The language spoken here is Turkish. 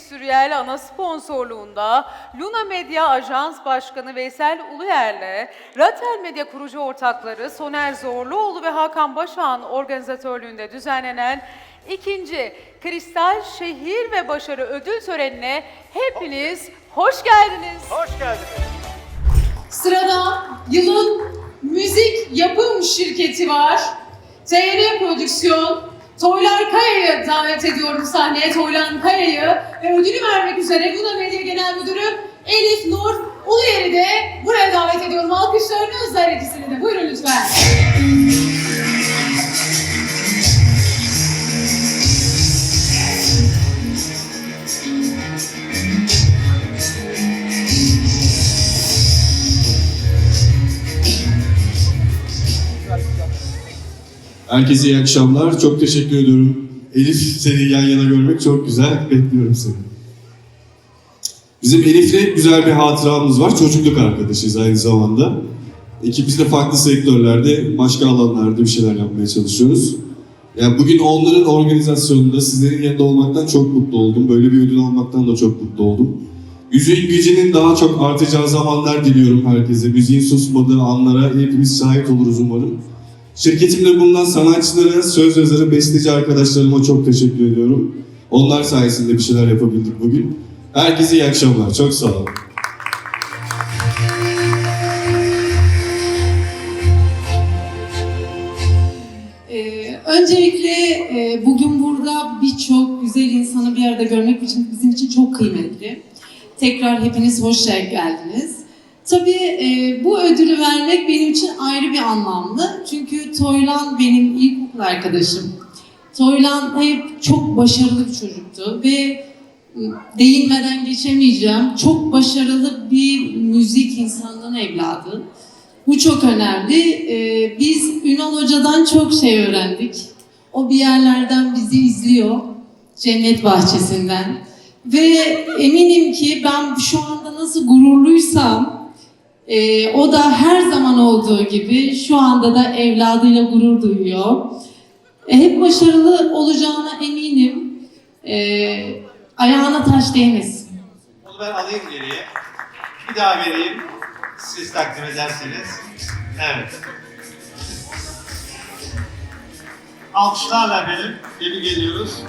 Endüstriyel ana sponsorluğunda Luna Medya Ajans Başkanı Veysel Uluyer'le Ratel Medya kurucu ortakları Soner Zorluoğlu ve Hakan Başağ'ın organizatörlüğünde düzenlenen ikinci Kristal Şehir ve Başarı Ödül Töreni'ne hepiniz hoş geldiniz. Hoş geldiniz. Sırada yılın müzik yapım şirketi var. TR Prodüksiyon. Toylar Kaya'yı davet ediyorum sahneye. Toylan Kaya'yı ve ödülü vermek üzere Luna Medya Genel Müdürü Elif Nur Uluyer'i de buraya davet ediyorum. Alkışlarınızla ikisini de. Buyurun lütfen. Herkese iyi akşamlar. Çok teşekkür ediyorum. Elif seni yan yana görmek çok güzel. Bekliyorum seni. Bizim Elif'le güzel bir hatıramız var. Çocukluk arkadaşıyız aynı zamanda. İkimiz de farklı sektörlerde, başka alanlarda bir şeyler yapmaya çalışıyoruz. Yani bugün onların organizasyonunda sizlerin yanında olmaktan çok mutlu oldum. Böyle bir ödül almaktan da çok mutlu oldum. Müziğin gücünün daha çok artacağı zamanlar diliyorum herkese. Müziğin susmadığı anlara hepimiz şahit oluruz umarım. Şirketimde bulunan sanatçılara, söz yazarı, besteci arkadaşlarıma çok teşekkür ediyorum. Onlar sayesinde bir şeyler yapabildik bugün. Herkese iyi akşamlar. Çok sağ olun. Ee, öncelikle e, bugün burada birçok güzel insanı bir arada görmek için bizim için çok kıymetli. Tekrar hepiniz hoş geldiniz. Tabii e, bu ödülü vermek benim için ayrı bir anlamlı. Çünkü Toylan benim ilkokul arkadaşım. Toylan hep çok başarılı bir çocuktu ve m, değinmeden geçemeyeceğim. Çok başarılı bir müzik insanının evladı. Bu çok önemli. Ee, biz Ünal Hoca'dan çok şey öğrendik. O bir yerlerden bizi izliyor. Cennet bahçesinden. Ve eminim ki ben şu anda nasıl gururluysam e, o da her zaman olduğu gibi şu anda da evladıyla gurur duyuyor. E, hep başarılı olacağına eminim. E, ayağına taş değmesin. Onu ben alayım geriye. Bir daha vereyim. Siz takdim ederseniz. Evet. Alkışlarla benim. Tebrik ediyoruz.